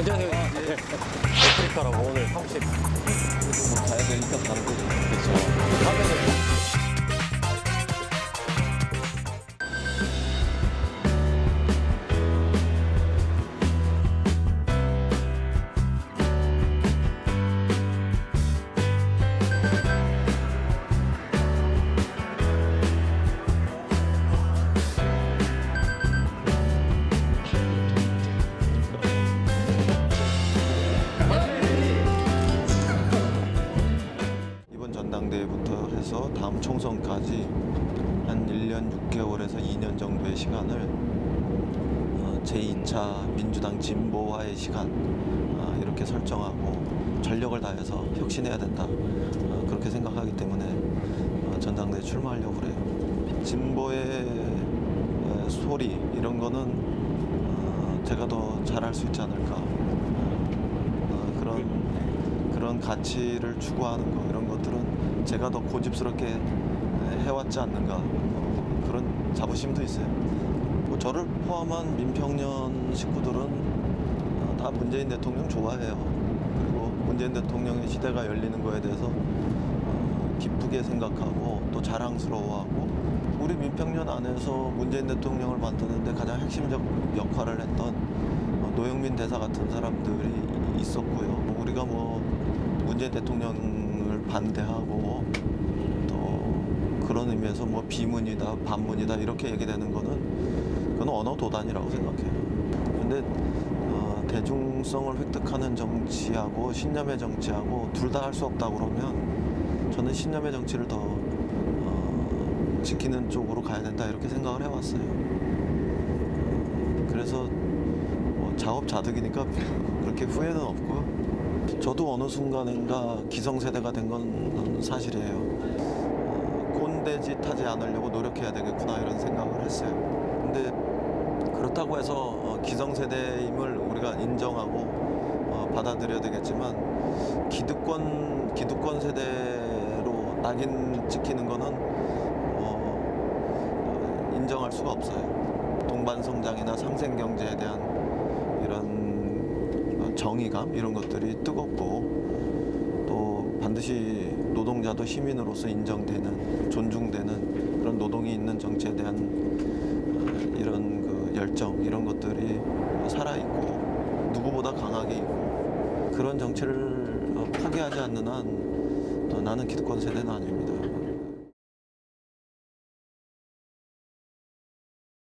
안녕하세요. 네. 아프리카라고 오늘 사무실 가야 되니까 가는 거 다음 총선까지 한 1년 6개월에서 2년 정도의 시간을 어, 제2차 민주당 진보화의 시간 어, 이렇게 설정하고 전력을 다해서 혁신해야 된다 어, 그렇게 생각하기 때문에 어, 전당대회 출마하려고 그래요. 진보의 에, 소리 이런 거는 어, 제가 더 잘할 수 있지 않을까 어, 그런 그런 가치를 추구하는 거 이런 것들은 제가 더 고집스럽게 해왔지 않는가 어, 그런 자부심도 있어요. 뭐 저를 포함한 민평년 식구들은 어, 다 문재인 대통령 좋아해요. 그리고 문재인 대통령의 시대가 열리는 거에 대해서 어, 기쁘게 생각하고 또 자랑스러워하고 우리 민평년 안에서 문재인 대통령을 만드는데 가장 핵심적 역할을 했던 어, 노영민 대사 같은 사람들이 있었고요. 우리가 뭐 문재인 대통령을 반대하고 또 그런 의미에서 뭐 비문이다 반문이다 이렇게 얘기되는 거는 그건 언어 도단이라고 생각해요. 근데 어, 대중성을 획득하는 정치하고 신념의 정치하고 둘 다 할 수 없다 그러면 저는 신념의 정치를 더 어, 지키는 쪽으로 가야 된다 이렇게 생각을 해왔어요. 그래서 뭐 자업자득이니까 그렇게 후회는 없고요. 저도 어느 순간인가 기성세대가 된 건 사실이에요. 어, 꼰대짓 하지 않으려고 노력해야 되겠구나 이런 생각을 했어요. 근데 그렇다고 해서 어, 기성세대임을 우리가 인정하고 어, 받아들여야 되겠지만 기득권 기득권 세대로 낙인 찍히는 거는 어, 어, 인정할 수가 없어요. 동반 성장이나 상생 경제에 대한 정의감 이런 것들이 뜨겁고 또 반드시 노동자도 시민으로서 인정되는 존중되는 그런 노동이 있는 정치에 대한 어, 이런 그 열정 이런 것들이 살아 있고 누구보다 강하게 있고 그런 정치를 어, 포기하지 않는 한 어, 나는 기득권 세대는 아닙니다.